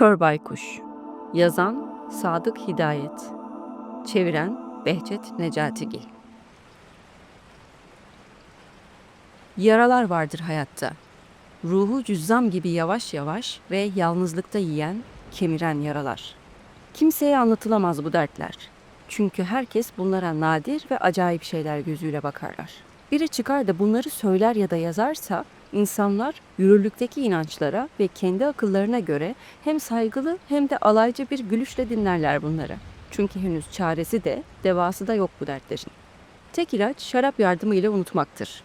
Kör Baykuş Yazan Sadık Hidayet Çeviren Behçet Necatigil Yaralar vardır hayatta. Ruhu cüzzam gibi yavaş yavaş ve yalnızlıkta yiyen, kemiren yaralar. Kimseye anlatılamaz bu dertler. Çünkü herkes bunlara nadir ve acayip şeyler gözüyle bakarlar. Biri çıkar da bunları söyler ya da yazarsa insanlar yürürlükteki inançlara ve kendi akıllarına göre hem saygılı hem de alaycı bir gülüşle dinlerler bunları. Çünkü henüz çaresi de devası da yok bu dertlerin. Tek ilaç şarap yardımıyla unutmaktır.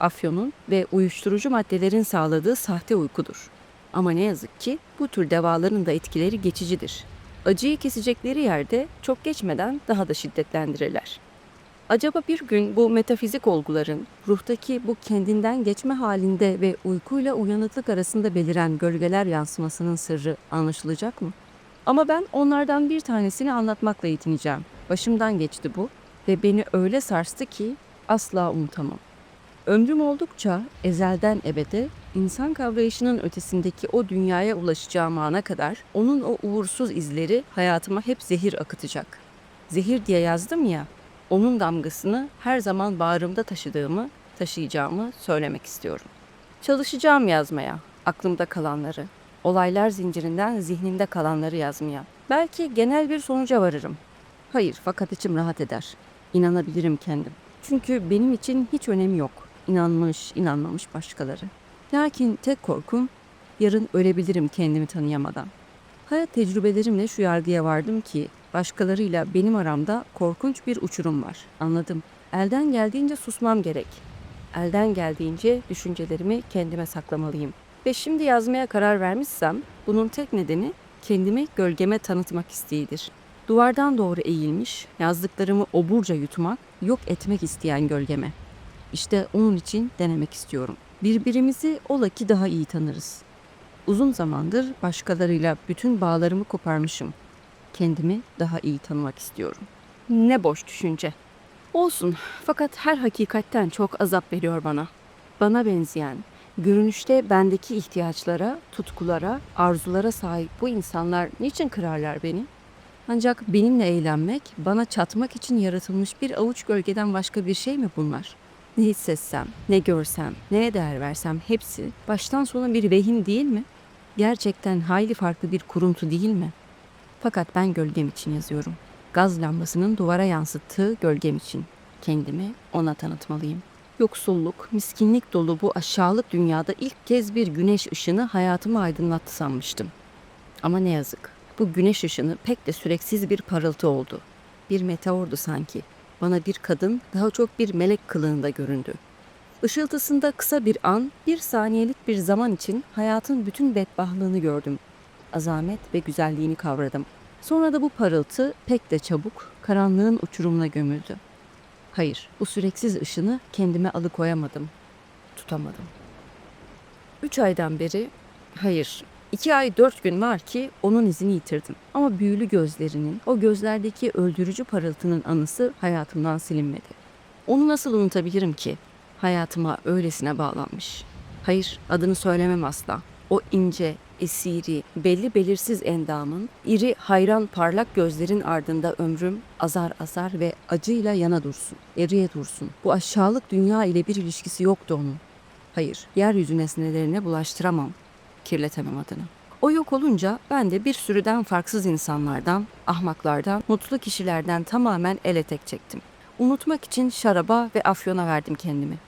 Afyonun ve uyuşturucu maddelerin sağladığı sahte uykudur. Ama ne yazık ki bu tür devaların da etkileri geçicidir. Acıyı kesecekleri yerde çok geçmeden daha da şiddetlendirirler. Acaba bir gün bu metafizik olguların ruhtaki bu kendinden geçme halinde ve uykuyla uyanıklık arasında beliren gölgeler yansımasının sırrı anlaşılacak mı? Ama ben onlardan bir tanesini anlatmakla yetineceğim. Başımdan geçti bu ve beni öyle sarstı ki asla unutamam. Ömrüm oldukça ezelden ebede insan kavrayışının ötesindeki o dünyaya ulaşacağım ana kadar onun o uğursuz izleri hayatıma hep zehir akıtacak. Zehir diye yazdım ya, onun damgasını her zaman bağrımda taşıdığımı, taşıyacağımı söylemek istiyorum. Çalışacağım yazmaya, aklımda kalanları, olaylar zincirinden zihnimde kalanları yazmaya. Belki genel bir sonuca varırım. Hayır, fakat içim rahat eder. İnanabilirim kendim. Çünkü benim için hiç önemi yok. İnanmış, inanmamış başkaları. Lakin tek korkum yarın ölebilirim kendimi tanıyamadan. Hayat tecrübelerimle şu yargıya vardım ki başkalarıyla benim aramda korkunç bir uçurum var. Anladım. Elden geldiğince susmam gerek. Elden geldiğince düşüncelerimi kendime saklamalıyım. Ve şimdi yazmaya karar vermişsem bunun tek nedeni kendimi gölgeme tanıtmak isteğidir. Duvardan doğru eğilmiş, yazdıklarımı oburca yutmak, yok etmek isteyen gölgeme. İşte onun için denemek istiyorum. Birbirimizi ola ki daha iyi tanırız. Uzun zamandır başkalarıyla bütün bağlarımı koparmışım. Kendimi daha iyi tanımak istiyorum. Ne boş düşünce. Olsun fakat her hakikatten çok azap veriyor bana. Bana benzeyen, görünüşte bendeki ihtiyaçlara, tutkulara, arzulara sahip bu insanlar niçin kırarlar beni? Ancak benimle eğlenmek, bana çatmak için yaratılmış bir avuç gölgeden başka bir şey mi bunlar? Ne hissetsem, ne görsem, neye değer versem hepsi baştan sona bir vehim değil mi? Gerçekten hayli farklı bir kuruntu değil mi? Fakat ben gölgem için yazıyorum. Gaz lambasının duvara yansıttığı gölgem için. Kendimi ona tanıtmalıyım. Yoksulluk, miskinlik dolu bu aşağılık dünyada ilk kez bir güneş ışını hayatımı aydınlattı sanmıştım. Ama ne yazık. Bu güneş ışını pek de süreksiz bir parıltı oldu. Bir meteordu sanki. Bana bir kadın daha çok bir melek kılığında göründü. Işıltısında kısa bir an, bir saniyelik bir zaman için hayatın bütün bedbahlığını gördüm. Azamet ve güzelliğini kavradım. Sonra da bu parıltı pek de çabuk karanlığın uçurumuna gömüldü. Hayır, bu süreksiz ışını kendime alıkoyamadım. Tutamadım. Üç aydan beri, hayır, iki ay dört gün var ki onun izini yitirdim. Ama büyülü gözlerinin, o gözlerdeki öldürücü parıltının anısı hayatımdan silinmedi. Onu nasıl unutabilirim ki? Hayatıma öylesine bağlanmış. Hayır, adını söylemem asla. O ince, esiri, belli belirsiz endamın, iri, hayran, parlak gözlerin ardında ömrüm azar azar ve acıyla yana dursun, eriye dursun. Bu aşağılık dünya ile bir ilişkisi yoktu onun. Hayır, yeryüzü nesnelerine bulaştıramam, kirletemem adını. O yok olunca ben de bir sürüden farksız insanlardan, ahmaklardan, mutlu kişilerden tamamen ele tek çektim. Unutmak için şaraba ve afyona verdim kendimi.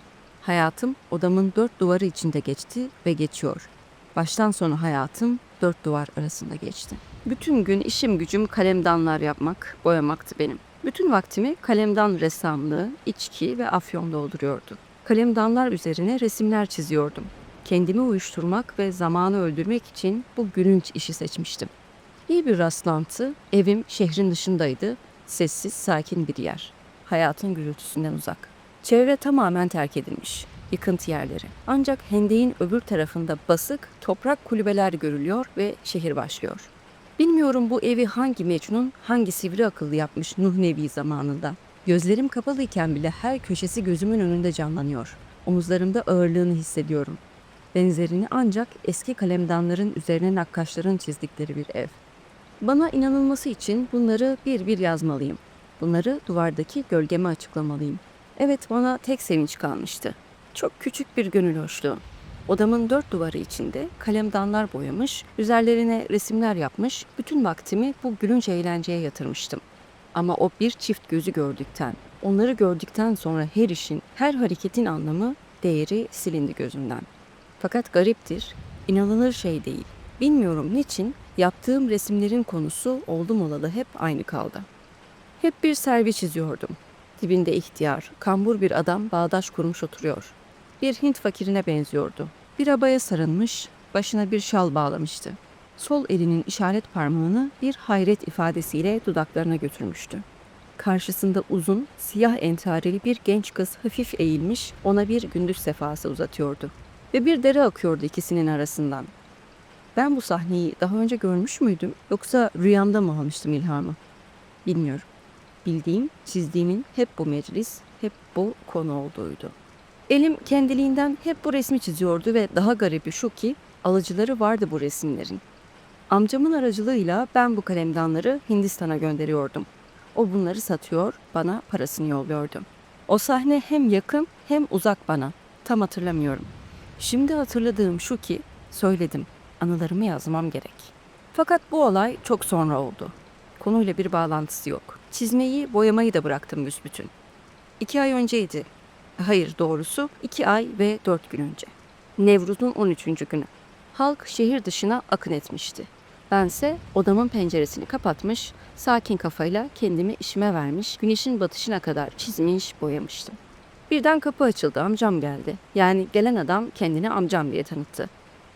Hayatım odamın dört duvarı içinde geçti ve geçiyor. Baştan sona hayatım dört duvar arasında geçti. Bütün gün işim gücüm kalemdanlar yapmak, boyamaktı benim. Bütün vaktimi kalemdan ressamlığı, içki ve afyon dolduruyordu. Kalemdanlar üzerine resimler çiziyordum. Kendimi uyuşturmak ve zamanı öldürmek için bu gülünç işi seçmiştim. İyi bir rastlantı, evim şehrin dışındaydı, sessiz, sakin bir yer. Hayatın gürültüsünden uzak. Çevre tamamen terk edilmiş. Yıkıntı yerleri. Ancak hendeğin öbür tarafında basık, toprak kulübeler görülüyor ve şehir başlıyor. Bilmiyorum bu evi hangi mecnun, hangi sivri akıllı yapmış Nuh Nebi zamanında. Gözlerim kapalıyken bile her köşesi gözümün önünde canlanıyor. Omuzlarımda ağırlığını hissediyorum. Benzerini ancak eski kalemdanların üzerine nakkaşların çizdikleri bir ev. Bana inanılması için bunları bir bir yazmalıyım. Bunları duvardaki gölgeme açıklamalıyım. Evet bana tek sevinç kalmıştı. Çok küçük bir gönül hoşluğu. Odamın dört duvarı içinde kalemdanlar boyamış, üzerlerine resimler yapmış, bütün vaktimi bu gülünç eğlenceye yatırmıştım. Ama o bir çift gözü gördükten, onları gördükten sonra her işin, her hareketin anlamı, değeri silindi gözümden. Fakat gariptir, inanılır şey değil. Bilmiyorum niçin yaptığım resimlerin konusu oldum olalı hep aynı kaldı. Hep bir servi çiziyordum. Dibinde ihtiyar, kambur bir adam bağdaş kurmuş oturuyor. Bir Hint fakirine benziyordu. Bir abaya sarılmış, başına bir şal bağlamıştı. Sol elinin işaret parmağını bir hayret ifadesiyle dudaklarına götürmüştü. Karşısında uzun, siyah entareli bir genç kız hafif eğilmiş, ona bir gündüz sefası uzatıyordu. Ve bir dere akıyordu ikisinin arasından. Ben bu sahneyi daha önce görmüş müydüm yoksa rüyamda mı almıştım ilhamı? Bilmiyorum. Bildiğim, çizdiğimin hep bu meclis, hep bu konu olduğuydu. Elim kendiliğinden hep bu resmi çiziyordu ve daha garibi şu ki alıcıları vardı bu resimlerin. Amcamın aracılığıyla ben bu kalemdanları Hindistan'a gönderiyordum. O bunları satıyor, bana parasını yolluyordu. O sahne hem yakın hem uzak bana. Tam hatırlamıyorum. Şimdi hatırladığım şu ki söyledim. Anılarımı yazmam gerek. Fakat bu olay çok sonra oldu. Konuyla bir bağlantısı yok. Çizmeyi, boyamayı da bıraktım büsbütün. İki ay önceydi. Hayır doğrusu iki ay ve dört gün önce. Nevruz'un 13. günü. Halk şehir dışına akın etmişti. Bense odamın penceresini kapatmış, sakin kafayla kendimi işime vermiş, güneşin batışına kadar çizmiş, boyamıştım. Birden kapı açıldı, amcam geldi. Yani gelen adam kendini amcam diye tanıttı.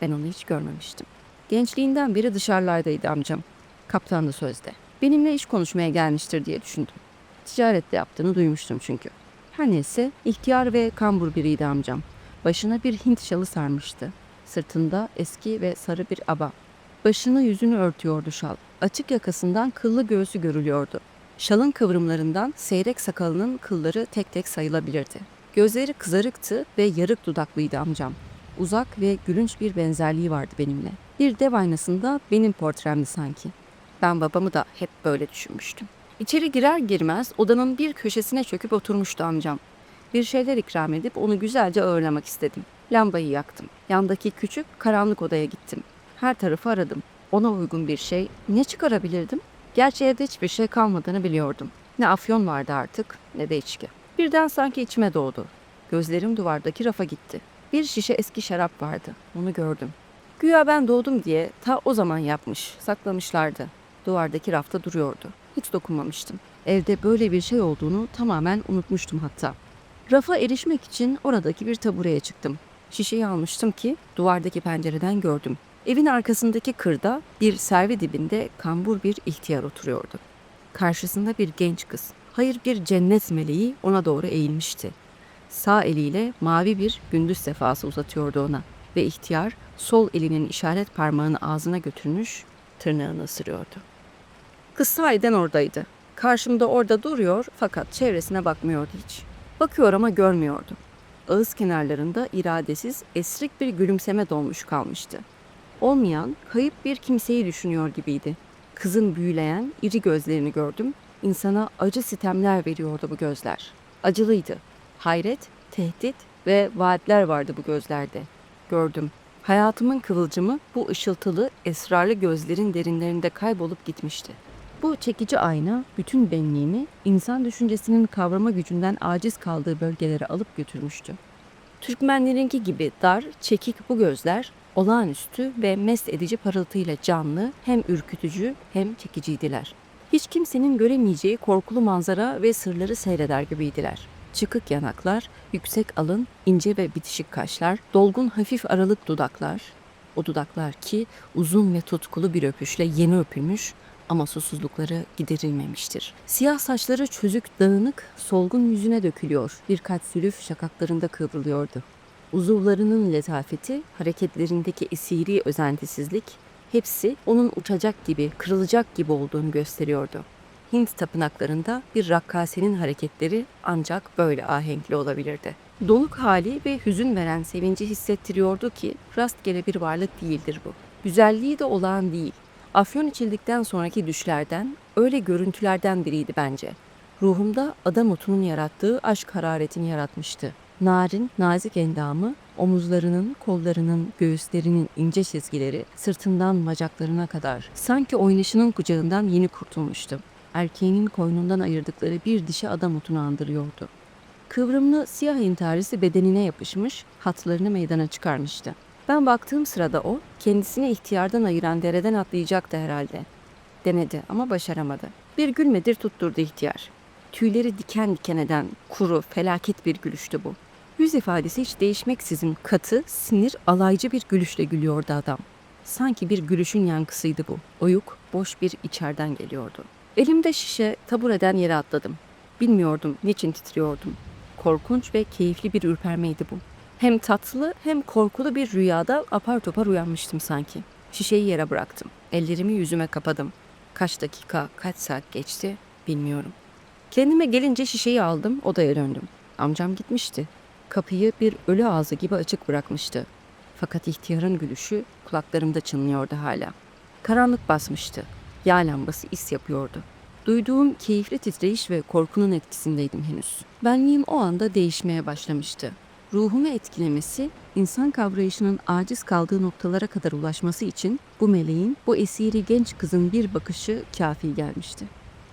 Ben onu hiç görmemiştim. Gençliğinden beri dışarılardaydı amcam. Kaptandı sözde. Benimle iş konuşmaya gelmiştir diye düşündüm. Ticarette yaptığını duymuştum çünkü. Her neyse ihtiyar ve kambur biriydi amcam. Başına bir Hint şalı sarmıştı. Sırtında eski ve sarı bir aba. Başını yüzünü örtüyordu şal. Açık yakasından kıllı göğsü görülüyordu. Şalın kıvrımlarından seyrek sakalının kılları tek tek sayılabilirdi. Gözleri kızarıktı ve yarık dudaklıydı amcam. Uzak ve gülünç bir benzerliği vardı benimle. Bir dev aynasında benim portremdi sanki. Ben babamı da hep böyle düşünmüştüm. İçeri girer girmez odanın bir köşesine çöküp oturmuştu amcam. Bir şeyler ikram edip onu güzelce ağırlamak istedim. Lambayı yaktım. Yandaki küçük karanlık odaya gittim. Her tarafı aradım. Ona uygun bir şey ne çıkarabilirdim? Gerçi evde hiçbir şey kalmadığını biliyordum. Ne afyon vardı artık ne de içki. Birden sanki içime doğdu. Gözlerim duvardaki rafa gitti. Bir şişe eski şarap vardı. Onu gördüm. Güya ben doğdum diye ta o zaman yapmış, saklamışlardı. Duvardaki rafta duruyordu. Hiç dokunmamıştım. Evde böyle bir şey olduğunu tamamen unutmuştum hatta. Rafa erişmek için oradaki bir tabureye çıktım. Şişeyi almıştım ki duvardaki pencereden gördüm. Evin arkasındaki kırda bir servi dibinde kambur bir ihtiyar oturuyordu. Karşısında bir genç kız. Hayır bir cennet meleği ona doğru eğilmişti. Sağ eliyle mavi bir gündüz sefası uzatıyordu ona ve ihtiyar sol elinin işaret parmağını ağzına götürmüş tırnağını ısırıyordu. Kız sahiden oradaydı. Karşımda orada duruyor fakat çevresine bakmıyordu hiç. Bakıyor ama görmüyordu. Ağız kenarlarında iradesiz, esrik bir gülümseme dolmuş kalmıştı. Olmayan, kayıp bir kimseyi düşünüyor gibiydi. Kızın büyüleyen, iri gözlerini gördüm. İnsana acı sitemler veriyordu bu gözler. Acılıydı. Hayret, tehdit ve vaatler vardı bu gözlerde. Gördüm. Hayatımın kıvılcımı bu ışıltılı, esrarlı gözlerin derinlerinde kaybolup gitmişti. Bu çekici ayna bütün benliğimi insan düşüncesinin kavrama gücünden aciz kaldığı bölgelere alıp götürmüştü. Türkmenlerinki gibi dar, çekik bu gözler olağanüstü ve mest edici parıltıyla canlı, hem ürkütücü hem çekiciydiler. Hiç kimsenin göremeyeceği korkulu manzara ve sırları seyreder gibiydiler. Çıkık yanaklar, yüksek alın, ince ve bitişik kaşlar, dolgun hafif aralık dudaklar. O dudaklar ki uzun ve tutkulu bir öpüşle yeni öpülmüş ama susuzlukları giderilmemiştir. Siyah saçları çözük, dağınık, solgun yüzüne dökülüyor. Birkaç zülüf şakaklarında kıvrılıyordu. Uzuvlarının letafeti, hareketlerindeki esiri özentisizlik, hepsi onun uçacak gibi, kırılacak gibi olduğunu gösteriyordu. Hint tapınaklarında bir rakkasenin hareketleri ancak böyle ahenkli olabilirdi. Donuk hali ve hüzün veren sevinci hissettiriyordu ki rastgele bir varlık değildir bu. Güzelliği de olağan değil. Afyon içildikten sonraki düşlerden, öyle görüntülerden biriydi bence. Ruhumda adam otunun yarattığı aşk hararetini yaratmıştı. Narin, nazik endamı, omuzlarının, kollarının, göğüslerinin ince çizgileri, sırtından bacaklarına kadar sanki oynayışının kucağından yeni kurtulmuştum. Erkeğinin koynundan ayırdıkları bir dişi adam otunu andırıyordu. Kıvrımlı siyah intarisi bedenine yapışmış, hatlarını meydana çıkarmıştı. Ben baktığım sırada o, kendisini ihtiyardan ayıran dereden atlayacaktı herhalde. Denedi ama başaramadı. Bir gülmedir tutturdu ihtiyar. Tüyleri diken diken eden, kuru, felaket bir gülüştü bu. Yüz ifadesi hiç değişmeksizin katı, sinir, alaycı bir gülüşle gülüyordu adam. Sanki bir gülüşün yankısıydı bu. Oyuk, boş bir içerden geliyordu. Elimde şişe, tabureden yere atladım. Bilmiyordum niçin titriyordum. Korkunç ve keyifli bir ürpermeydi bu. Hem tatlı hem korkulu bir rüyada apar topar uyanmıştım sanki. Şişeyi yere bıraktım. Ellerimi yüzüme kapadım. Kaç dakika, kaç saat geçti bilmiyorum. Kendime gelince şişeyi aldım, odaya döndüm. Amcam gitmişti. Kapıyı bir ölü ağzı gibi açık bırakmıştı. Fakat ihtiyarın gülüşü kulaklarımda çınlıyordu hala. Karanlık basmıştı. Yağ lambası is yapıyordu. Duyduğum keyifli titreyiş ve korkunun etkisindeydim henüz. Benliğim o anda değişmeye başlamıştı. Ruhumu etkilemesi, insan kavrayışının aciz kaldığı noktalara kadar ulaşması için bu meleğin, bu esiri genç kızın bir bakışı kafi gelmişti.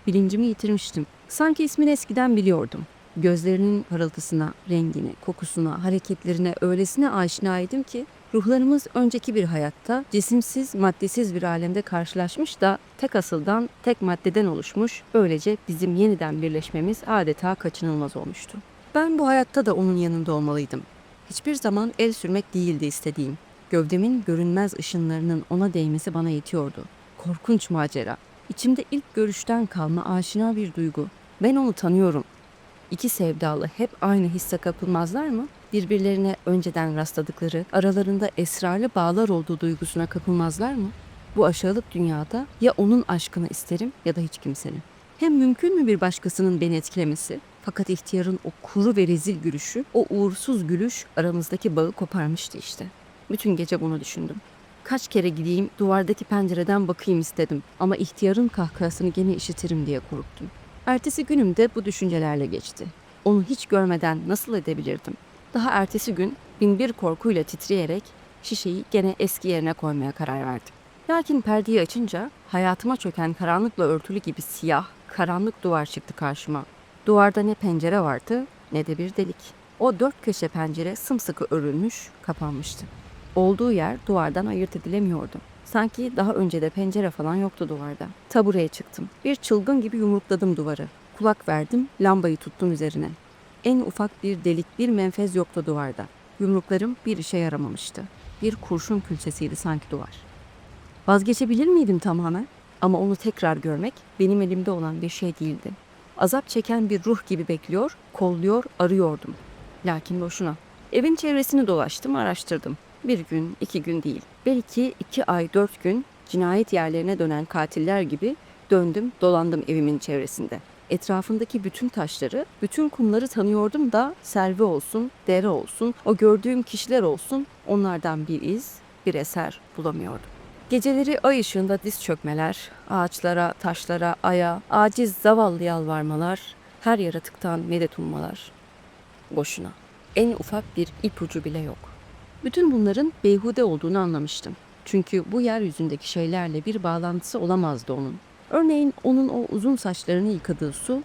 Bilincimi yitirmiştim. Sanki ismini eskiden biliyordum. Gözlerinin parıltısına, rengine, kokusuna, hareketlerine öylesine aşinaydım ki ruhlarımız önceki bir hayatta cisimsiz, maddesiz bir alemde karşılaşmış da tek asıldan, tek maddeden oluşmuş, böylece bizim yeniden birleşmemiz adeta kaçınılmaz olmuştu. Ben bu hayatta da onun yanında olmalıydım. Hiçbir zaman el sürmek değildi istediğim. Gövdemin görünmez ışınlarının ona değmesi bana yetiyordu. Korkunç macera. İçimde ilk görüşten kalma aşina bir duygu. Ben onu tanıyorum. İki sevdalı hep aynı hisse kapılmazlar mı? Birbirlerine önceden rastladıkları, aralarında esrarlı bağlar olduğu duygusuna kapılmazlar mı? Bu aşağılık dünyada ya onun aşkını isterim ya da hiç kimsenin. Hem mümkün mü bir başkasının beni etkilemesi? Fakat ihtiyarın o kuru ve rezil gülüşü, o uğursuz gülüş aramızdaki bağı koparmıştı işte. Bütün gece bunu düşündüm. Kaç kere gideyim duvardaki pencereden bakayım istedim ama ihtiyarın kahkahasını gene işitirim diye korktum. Ertesi günüm de bu düşüncelerle geçti. Onu hiç görmeden nasıl edebilirdim? Daha ertesi gün binbir korkuyla titreyerek şişeyi gene eski yerine koymaya karar verdim. Lakin perdeyi açınca hayatıma çöken karanlıkla örtülü gibi siyah, karanlık duvar çıktı karşıma. Duvarda ne pencere vardı ne de bir delik. O dört köşe pencere sımsıkı örülmüş, kapanmıştı. Olduğu yer duvardan ayırt edilemiyordu. Sanki daha önce de pencere falan yoktu duvarda. Tabureye çıktım. Bir çılgın gibi yumrukladım duvarı. Kulak verdim, lambayı tuttum üzerine. En ufak bir delik, bir menfez yoktu duvarda. Yumruklarım bir işe yaramamıştı. Bir kurşun külçesiydi sanki duvar. Vazgeçebilir miydim tamamen? Ama onu tekrar görmek benim elimde olan bir şey değildi. Azap çeken bir ruh gibi bekliyor, kolluyor, arıyordum. Lakin boşuna. Evin çevresini dolaştım, araştırdım. Bir gün, iki gün değil. Belki iki ay, dört gün cinayet yerlerine dönen katiller gibi döndüm, dolandım evimin çevresinde. Etrafındaki bütün taşları, bütün kumları tanıyordum da selvi olsun, dere olsun, o gördüğüm kişiler olsun onlardan bir iz, bir eser bulamıyordum. Geceleri ay ışığında diz çökmeler, ağaçlara, taşlara, aya, aciz zavallı yalvarmalar, her yaratıktan medet ummalar. Boşuna. En ufak bir ipucu bile yok. Bütün bunların beyhude olduğunu anlamıştım. Çünkü bu yeryüzündeki şeylerle bir bağlantısı olamazdı onun. Örneğin onun o uzun saçlarını yıkadığı su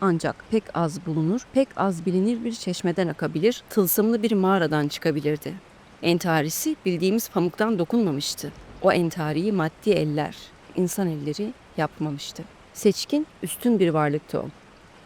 ancak pek az bulunur, pek az bilinir bir çeşmeden akabilir, tılsımlı bir mağaradan çıkabilirdi. Entarisi bildiğimiz pamuktan dokunmamıştı. O entariyi maddi eller, insan elleri yapmamıştı. Seçkin, üstün bir varlıktı o.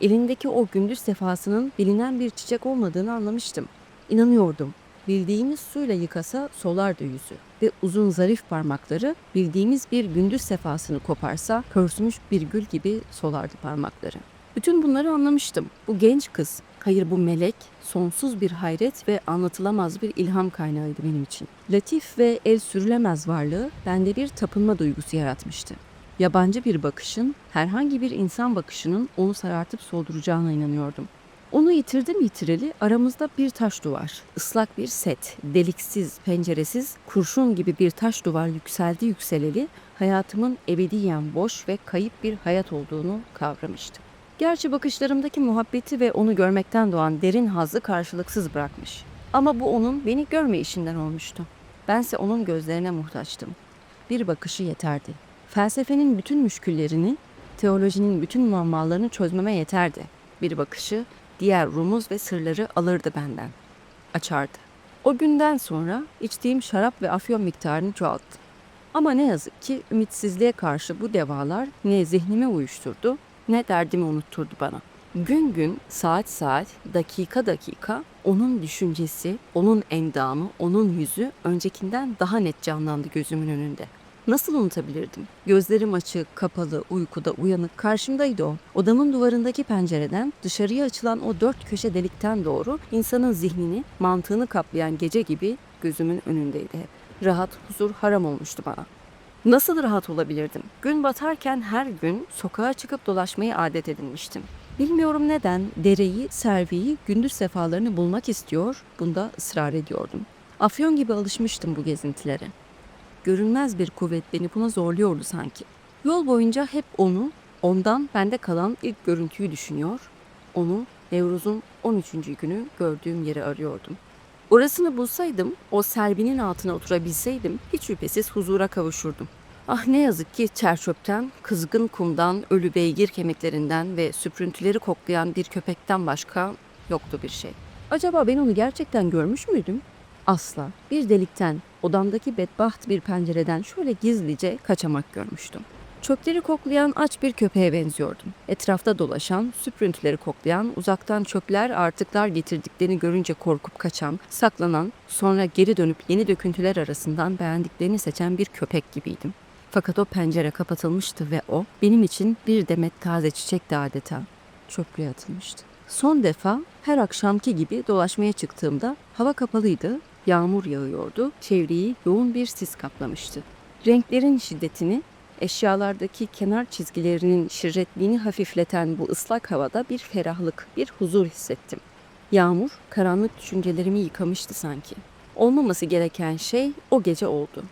Elindeki o gündüz sefasının bilinen bir çiçek olmadığını anlamıştım. İnanıyordum. Bildiğimiz suyla yıkasa solardı yüzü ve uzun zarif parmakları bildiğimiz bir gündüz sefasını koparsa pörsümüş bir gül gibi solardı parmakları. Bütün bunları anlamıştım. Bu genç kız, hayır bu melek, sonsuz bir hayret ve anlatılamaz bir ilham kaynağıydı benim için. Latif ve el sürülemez varlığı bende bir tapınma duygusu yaratmıştı. Yabancı bir bakışın, herhangi bir insan bakışının onu sarartıp solduracağına inanıyordum. Onu yitirdim yitireli aramızda bir taş duvar, ıslak bir set, deliksiz, penceresiz, kurşun gibi bir taş duvar yükseldi yükseleli hayatımın ebediyen boş ve kayıp bir hayat olduğunu kavramıştım. Gerçi bakışlarımdaki muhabbeti ve onu görmekten doğan derin hazzı karşılıksız bırakmış. Ama bu onun beni görme işinden olmuştu. Bense onun gözlerine muhtaçtım. Bir bakışı yeterdi. Felsefenin bütün müşküllerini, teolojinin bütün muammalarını çözmeme yeterdi. Bir bakışı diğer rumuz ve sırları alırdı benden. Açardı. O günden sonra içtiğim şarap ve afyon miktarını çoğalttı. Ama ne yazık ki ümitsizliğe karşı bu devalar ne zihnimi uyuşturdu ne derdimi unutturdu bana. Gün gün, saat saat, dakika dakika onun düşüncesi, onun endamı, onun yüzü öncekinden daha net canlandı gözümün önünde. Nasıl unutabilirdim? Gözlerim açık, kapalı, uykuda uyanık karşımdaydı o. Odamın duvarındaki pencereden dışarıya açılan o dört köşe delikten doğru insanın zihnini, mantığını kaplayan gece gibi gözümün önündeydi hep. Rahat, huzur haram olmuştu bana. Nasıl rahat olabilirdim? Gün batarken her gün sokağa çıkıp dolaşmayı adet edinmiştim. Bilmiyorum neden dereyi, serviyi, gündüz sefalarını bulmak istiyor, bunda ısrar ediyordum. Afyon gibi alışmıştım bu gezintilere. Görünmez bir kuvvet beni buna zorluyordu sanki. Yol boyunca hep onu, ondan bende kalan ilk görüntüyü düşünüyor, onu Nevruz'un 13. günü gördüğüm yeri arıyordum. Orasını bulsaydım, o selbinin altına oturabilseydim hiç şüphesiz huzura kavuşurdum. Ah ne yazık ki çerçöpten, kızgın kumdan, ölü beygir kemiklerinden ve süprüntüleri koklayan bir köpekten başka yoktu bir şey. Acaba ben onu gerçekten görmüş müydüm? Asla. Bir delikten, odamdaki bedbaht bir pencereden şöyle gizlice kaçamak görmüştüm. Çöpleri koklayan aç bir köpeğe benziyordum. Etrafta dolaşan, süprüntüleri koklayan, uzaktan çöpler artıklar getirdiklerini görünce korkup kaçan, saklanan, sonra geri dönüp yeni döküntüler arasından beğendiklerini seçen bir köpek gibiydim. Fakat o pencere kapatılmıştı ve o benim için bir demet taze çiçekti adeta. Çöplüğe atılmıştı. Son defa her akşamki gibi dolaşmaya çıktığımda hava kapalıydı, yağmur yağıyordu, çevreyi yoğun bir sis kaplamıştı. Renklerin şiddetini, eşyalardaki kenar çizgilerinin şirretliğini hafifleten bu ıslak havada bir ferahlık, bir huzur hissettim. Yağmur karanlık düşüncelerimi yıkamıştı sanki. Olmaması gereken şey o gece oldu.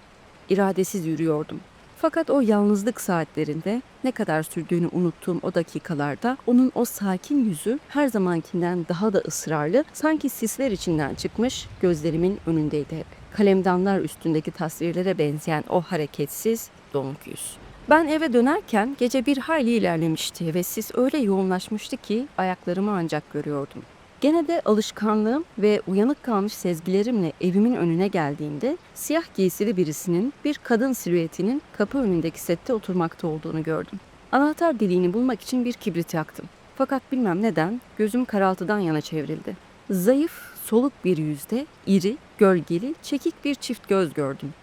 İradesiz yürüyordum. Fakat o yalnızlık saatlerinde ne kadar sürdüğünü unuttuğum o dakikalarda onun o sakin yüzü her zamankinden daha da ısrarlı, sanki sisler içinden çıkmış gözlerimin önündeydi hep. Kalemdanlar üstündeki tasvirlere benzeyen o hareketsiz, donuk yüz. Ben eve dönerken gece bir hayli ilerlemişti ve sis öyle yoğunlaşmıştı ki ayaklarımı ancak görüyordum. Gene de alışkanlığım ve uyanık kalmış sezgilerimle evimin önüne geldiğimde siyah giysili birisinin bir kadın silüetinin kapı önündeki sette oturmakta olduğunu gördüm. Anahtar deliğini bulmak için bir kibrit yaktım. Fakat bilmem neden gözüm karaltıdan yana çevrildi. Zayıf, soluk bir yüzde, iri, gölgeli, çekik bir çift göz gördüm.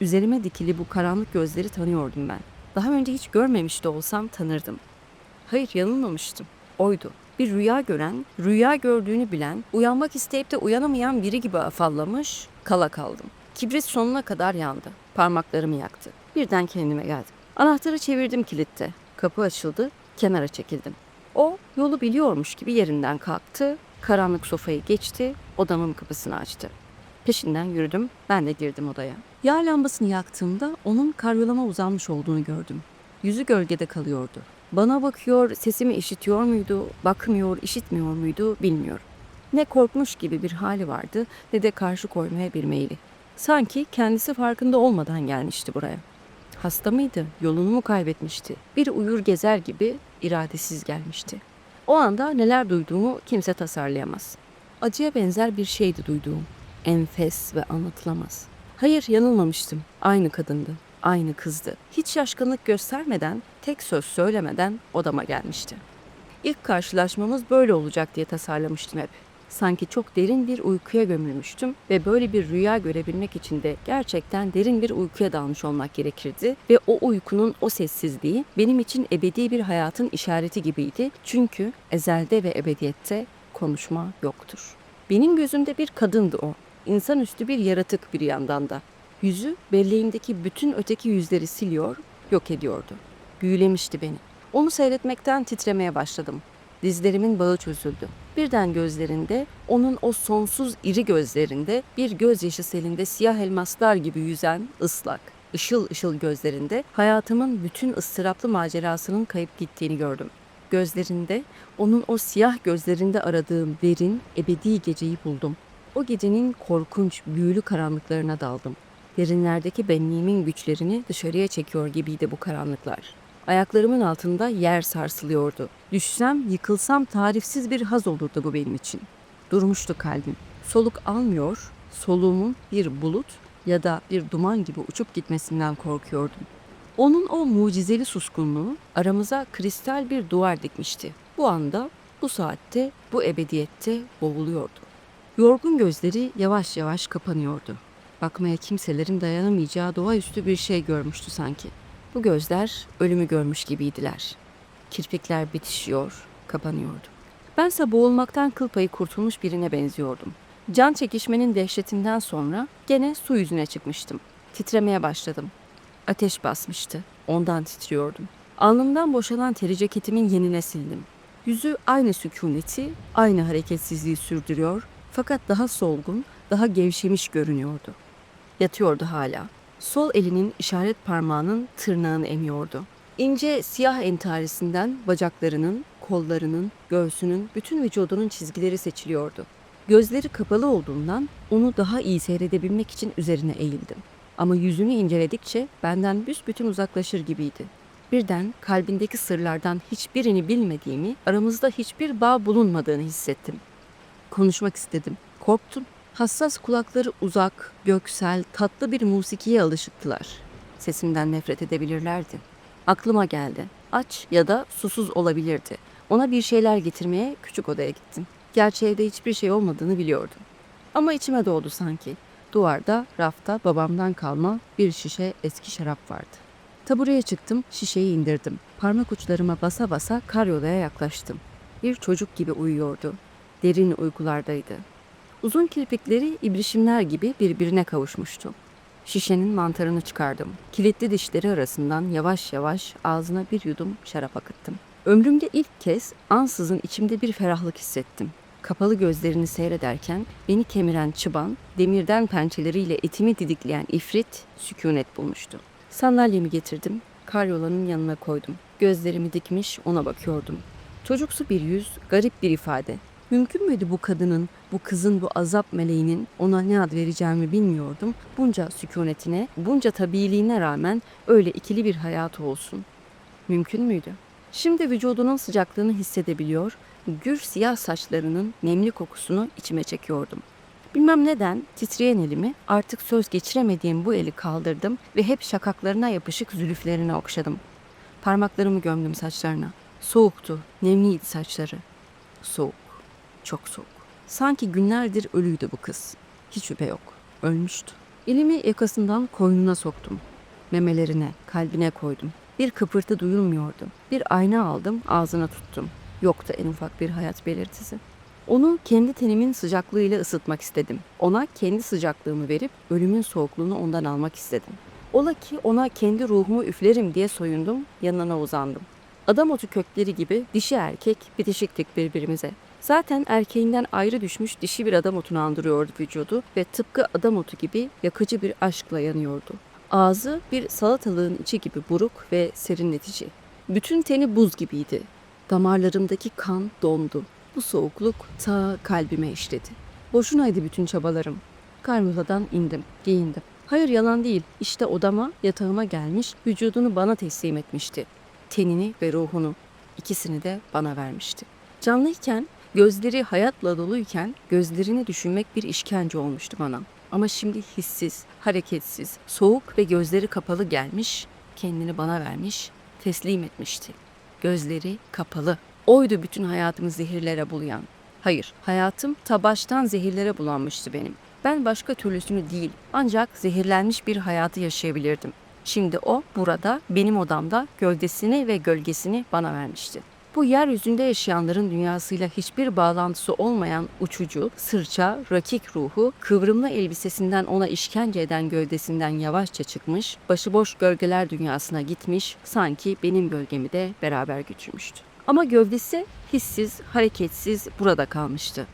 Üzerime dikili bu karanlık gözleri tanıyordum ben. Daha önce hiç görmemiş de olsam tanırdım. Hayır yanılmamıştım. Oydu. Bir rüya gören, rüya gördüğünü bilen, uyanmak isteyip de uyanamayan biri gibi afallamış, kala kaldım. Kibrit sonuna kadar yandı. Parmaklarımı yaktı. Birden kendime geldim. Anahtarı çevirdim kilitte. Kapı açıldı, kenara çekildim. O yolu biliyormuş gibi yerinden kalktı, karanlık sofayı geçti, odamın kapısını açtı. Peşinden yürüdüm, ben de girdim odaya. Yağ lambasını yaktığımda onun karyolama uzanmış olduğunu gördüm. Yüzü gölgede kalıyordu. Bana bakıyor, sesimi işitiyor muydu, bakmıyor, işitmiyor muydu bilmiyorum. Ne korkmuş gibi bir hali vardı ne de karşı koymaya bir meyli. Sanki kendisi farkında olmadan gelmişti buraya. Hasta mıydı, yolunu mu kaybetmişti? Bir uyur gezer gibi iradesiz gelmişti. O anda neler duyduğumu kimse tasarlayamaz. Acıya benzer bir şeydi duyduğum. Enfes ve anlatılamaz. Hayır yanılmamıştım. Aynı kadındı. Aynı kızdı. Hiç şaşkınlık göstermeden, tek söz söylemeden odama gelmişti. İlk karşılaşmamız böyle olacak diye tasarlamıştım hep. Sanki çok derin bir uykuya gömülmüştüm ve böyle bir rüya görebilmek için de gerçekten derin bir uykuya dalmış olmak gerekirdi ve o uykunun o sessizliği benim için ebedi bir hayatın işareti gibiydi. Çünkü ezelde ve ebediyette konuşma yoktur. Benim gözümde bir kadındı o. İnsanüstü bir yaratık bir yandan da. Yüzü belleğimdeki bütün öteki yüzleri siliyor, yok ediyordu. Büyülemişti beni. Onu seyretmekten titremeye başladım. Dizlerimin bağı çözüldü. Birden gözlerinde, onun o sonsuz iri gözlerinde bir gözyaşı selinde siyah elmaslar gibi yüzen ıslak, ışıl ışıl gözlerinde hayatımın bütün ıstıraplı macerasının kayıp gittiğini gördüm. Gözlerinde, onun o siyah gözlerinde aradığım derin, ebedi geceyi buldum. O gecenin korkunç, büyülü karanlıklarına daldım. Derinlerdeki benliğimin güçlerini dışarıya çekiyor gibiydi bu karanlıklar. Ayaklarımın altında yer sarsılıyordu. Düşsem, yıkılsam tarifsiz bir haz olurdu bu benim için. Durmuştu kalbim. Soluk almıyor, soluğumun bir bulut ya da bir duman gibi uçup gitmesinden korkuyordum. Onun o mucizeli suskunluğu aramıza kristal bir duvar dikmişti. Bu anda, bu saatte, bu ebediyette boğuluyordu. Yorgun gözleri yavaş yavaş kapanıyordu. Bakmaya kimselerin dayanamayacağı doğaüstü bir şey görmüştü sanki. Bu gözler ölümü görmüş gibiydiler. Kirpikler bitişiyor, kapanıyordu. Bense boğulmaktan kıl payı kurtulmuş birine benziyordum. Can çekişmenin dehşetinden sonra gene su yüzüne çıkmıştım. Titremeye başladım. Ateş basmıştı. Ondan titriyordum. Alnımdan boşalan teri ceketimin yenine sildim. Yüzü aynı sükuneti, aynı hareketsizliği sürdürüyor fakat daha solgun, daha gevşemiş görünüyordu. Yatıyordu hala. Sol elinin işaret parmağının tırnağını emiyordu. İnce siyah entarisinden bacaklarının, kollarının, göğsünün, bütün vücudunun çizgileri seçiliyordu. Gözleri kapalı olduğundan onu daha iyi seyredebilmek için üzerine eğildim. Ama yüzünü inceledikçe benden büsbütün uzaklaşır gibiydi. Birden kalbindeki sırlardan hiçbirini bilmediğimi, aramızda hiçbir bağ bulunmadığını hissettim. Konuşmak istedim. Korktum. Hassas kulakları uzak, göksel, tatlı bir musikiye alışıktılar. Sesimden nefret edebilirlerdi. Aklıma geldi. Aç ya da susuz olabilirdi. Ona bir şeyler getirmeye küçük odaya gittim. Gerçi evde hiçbir şey olmadığını biliyordum. Ama içime doğdu sanki. Duvarda, rafta babamdan kalma bir şişe eski şarap vardı. Tabureye çıktım, şişeyi indirdim. Parmak uçlarıma basa basa karyolaya yaklaştım. Bir çocuk gibi uyuyordu. Derin uykulardaydı. Uzun kirpikleri ibrişimler gibi birbirine kavuşmuştu. Şişenin mantarını çıkardım. Kilitli dişleri arasından yavaş yavaş ağzına bir yudum şarap akıttım. Ömrümde ilk kez ansızın içimde bir ferahlık hissettim. Kapalı gözlerini seyrederken beni kemiren çıban, demirden pençeleriyle etimi didikleyen ifrit sükunet bulmuştu. Sandalyemi getirdim, karyolanın yanına koydum. Gözlerimi dikmiş ona bakıyordum. Çocuksu bir yüz, garip bir ifade. Mümkün müydü bu kadının, bu kızın, bu azap meleğinin ona ne ad vereceğimi bilmiyordum. Bunca sükunetine, bunca tabiiliğine rağmen öyle ikili bir hayatı olsun. Mümkün müydü? Şimdi vücudunun sıcaklığını hissedebiliyor, gür siyah saçlarının nemli kokusunu içime çekiyordum. Bilmem neden titreyen elimi artık söz geçiremediğim bu eli kaldırdım ve hep şakaklarına yapışık zülüflerine okşadım. Parmaklarımı gömdüm saçlarına. Soğuktu, nemliydi saçları. Soğuk, çok soğuk. Sanki günlerdir ölüydü bu kız. Hiç şüphe yok, ölmüştü. Elimi yakasından koynuna soktum. Memelerine, kalbine koydum. Bir kıpırtı duyulmuyordu. Bir ayna aldım, ağzına tuttum. Yoktu en ufak bir hayat belirtisi. Onu kendi tenimin sıcaklığıyla ısıtmak istedim. Ona kendi sıcaklığımı verip ölümün soğukluğunu ondan almak istedim. Ola ki ona kendi ruhumu üflerim diye soyundum, yanına uzandım. Adam otu kökleri gibi dişi erkek bitişiktik birbirimize. Zaten erkeğinden ayrı düşmüş dişi bir adam otunu andırıyordu vücudu ve tıpkı adam otu gibi yakıcı bir aşkla yanıyordu. Ağzı bir salatalığın içi gibi buruk ve serinletici. Bütün teni buz gibiydi. Damarlarımdaki kan dondu. Bu soğukluk ta kalbime işledi. Boşunaydı bütün çabalarım. Karmuladan indim, giyindim. Hayır yalan değil. İşte odama, yatağıma gelmiş, vücudunu bana teslim etmişti. Tenini ve ruhunu. ikisini de bana vermişti. Canlıyken, gözleri hayatla doluyken gözlerini düşünmek bir işkence olmuştu bana. Ama şimdi hissiz, hareketsiz, soğuk ve gözleri kapalı gelmiş, kendini bana vermiş, teslim etmişti. Gözleri kapalı. Oydu bütün hayatımı zehirlere bulayan. Hayır, hayatım ta baştan zehirlere bulanmıştı benim. Ben başka türlüsünü değil, ancak zehirlenmiş bir hayatı yaşayabilirdim. Şimdi o burada, benim odamda gövdesini ve gölgesini bana vermişti. Bu yeryüzünde yaşayanların dünyasıyla hiçbir bağlantısı olmayan uçucu, sırça, rakik ruhu, kıvrımlı elbisesinden ona işkence eden gövdesinden yavaşça çıkmış, başıboş gölgeler dünyasına gitmiş, sanki benim gölgemi de beraber götürmüştü. Ama gövdesi hissiz, hareketsiz burada kalmıştı.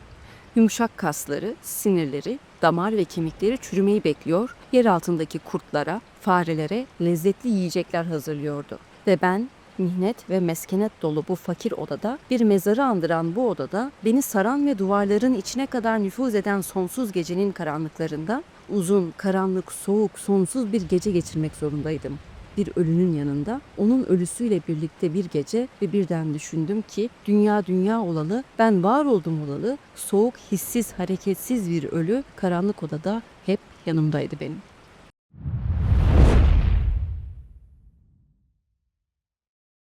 Yumuşak kasları, sinirleri, damar ve kemikleri çürümeyi bekliyor, yer altındaki kurtlara, farelere lezzetli yiyecekler hazırlıyordu. Ve ben mihnet ve meskenet dolu bu fakir odada, bir mezarı andıran bu odada, beni saran ve duvarların içine kadar nüfuz eden sonsuz gecenin karanlıklarında, uzun, karanlık, soğuk, sonsuz bir gece geçirmek zorundaydım. Bir ölünün yanında, onun ölüsüyle birlikte bir gece ve birden düşündüm ki dünya dünya olalı, ben var oldum olalı, soğuk, hissiz, hareketsiz bir ölü karanlık odada hep yanımdaydı benim.